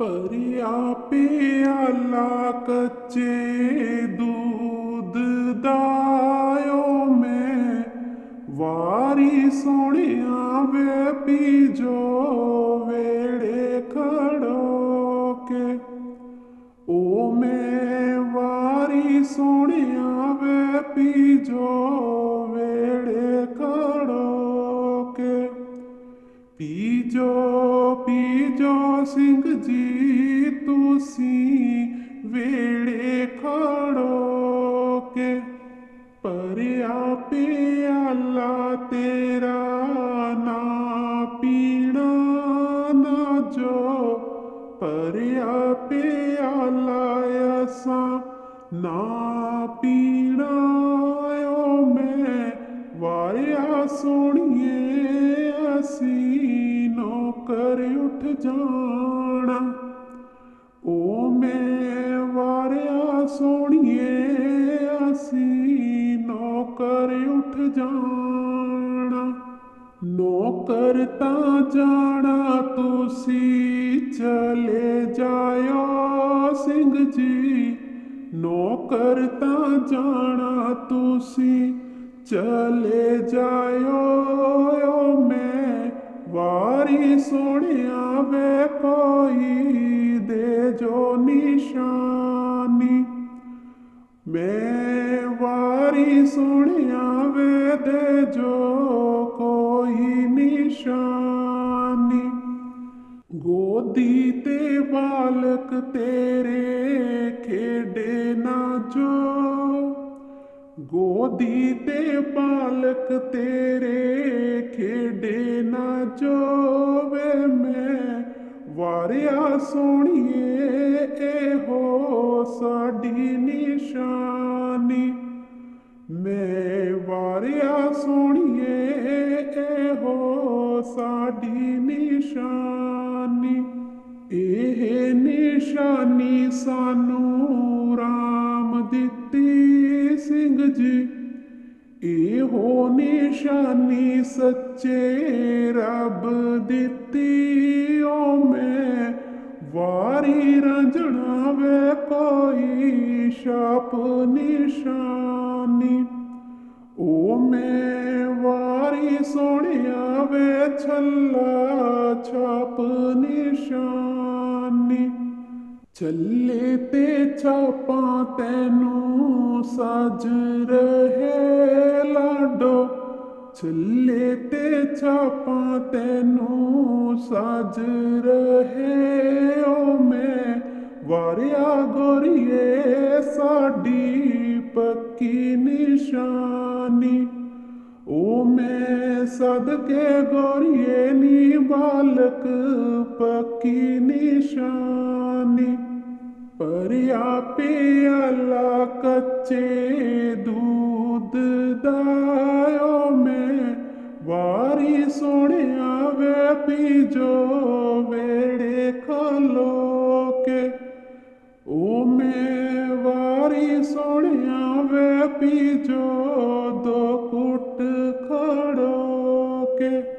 ਭਰਿਆ ਪਿਆਲਾ ਕੱਚੇ ਦੂਧ ਦਾਇਓ ਮੈਂ। ਵਾਰੀ ਸੋਹਣਿਆ ਵੇ ਪੀਜੋ ਵੇੜੇ ਖੜੋ ਕੇ ਓ ਮੈਂ ਵਾਰੀ ਸੋਹਣਿਆ ਵੇ ਪੀਜੋ ਵੇੜੇ ਖੜੋ ਪੀਜੋ ਪੀਜੋ ਸਿੰਘ ਜੀ ਤੁਸੀਂ ਵੇੜੇ ਖੜੋ ਕੇ ਭਰਿਆ ਪਿਆਲਾ ਤੇਰਾ ਨਾ ਪੀਣਾ ਨਾ ਜੋ ਭਰਿਆ ਪਿਆਲਾ ਅਸਾਂ ਨਾ ਪੀਣਾ ਓ ਮੈਂ ਵਾਰਿਆ ਸੋਣੀਏ ਨੌਕਰ ਜਾਣਾ ਓ ਮੈਂ ਵਾਰਿਆ ਸੋਣੀਏ ਅਸੀਂ ਨੌਕਰ ਉੱਠ ਜਾਣਾ। ਨੌਕਰ ਤਾਂ ਜਾਣਾ ਤੁਸੀਂ ਚਲੇ ਜਾਇਓ ਸਿੰਘ ਜੀ। ਨੌਕਰ ਤਾਂ ਜਾਣਾ ਤੁਸੀਂ ਚਲੇ ਜਾਇਓ ਮੈਂ ਵਾਰੀ ਸੋਹਣਿਆ ਵੇ ਕੋਈ ਦੇ ਜੋ ਨਿਸ਼ਾਨੀ। ਮੈਂ ਵਾਰੀ ਸੋਹਣਿਆ ਵੇ ਦੇ ਜੋ ਕੋਈ ਨਿਸ਼ਾਨੀ। ਗੋਦੀ ਤੇ ਬਾਲਕ ਤੇਰੇ ਖੇਡੇ ਨਾ ਜੋ। ਗੋਦੀ ਤੇ ਬਾਲਕ ਤੇਰੇ ਖੇਡੇ ਨਾ ਜੋਵੇ ਮੈਂ। ਵਾਰਿਆ ਸੋਣੀਏ ਇਹੋ ਸਾਡੀ ਨਿਸ਼ਾਨੀ। ਮੈਂ ਵਾਰਿਆ ਸੋਣੀਏ ਇਹੋ ਸਾਡੀ ਨਿਸ਼ਾਨੀ। ਇਹ ਨਿਸ਼ਾਨੀ ਸਾਨੂੰ ਜੀ। ਇਹੋ ਨਿਸ਼ਾਨੀ ਸੱਚੇ ਰੱਬ ਦਿੱਤੀ ਓ ਮੈਂ। ਵਾਰੀ ਰੰਜਣਾ ਵੇ ਕੋਈ ਛਾਪ ਨਿਸ਼ਾਨੀ। ਓ ਮੈਂ ਵਾਰੀ ਸੋਹਣਿਆ ਵੇ ਛੱਲਾ ਛਾਪ ਨਿਸ਼ਾਨੀ। ਚੱਲੇ ਤੇ ਛਾਪਾਂ ਤੈਨੂੰ ਸਜ਼ ਰਹੇ ਲਾਡੋ। ਚੱਲੇ ਤੇ ਛਾਪਾਂ ਤੈਨੂੰ ਸਜ਼ ਰਹੇ ਓ ਮੈਂ। ਵਾਰਿਆ ਗੋਰੀਏ ਸਾਡੀ ਪੱਕੀ ਨਿਸ਼ਾਨੀ। ਓ ਮੈਂ ਸਦਕੇ ਗੋਰੀਏ ਨੀ ਬਾਲਕ ਪੱਕੀ ਨਿਸ਼ਾਨੀ। ਭਰਿਆ ਪਿਆਲਾ ਕੱਚੇ ਦੂਧ ਦਾਇਓ ਮੈਂ ਵਾਰੀ ਸੋਹਣਿਆ ਵੇ ਪੀਜੋ ਵੇੜੇ ਖਲੋ ਕੇ। ਓ ਮੈਂ ਵਾਰੀ ਸੋਹਣਿਆ ਵੇ ਪੀਜੋ ਦੋ ਕੁੱਟ ਖੜੋ ਕੇ।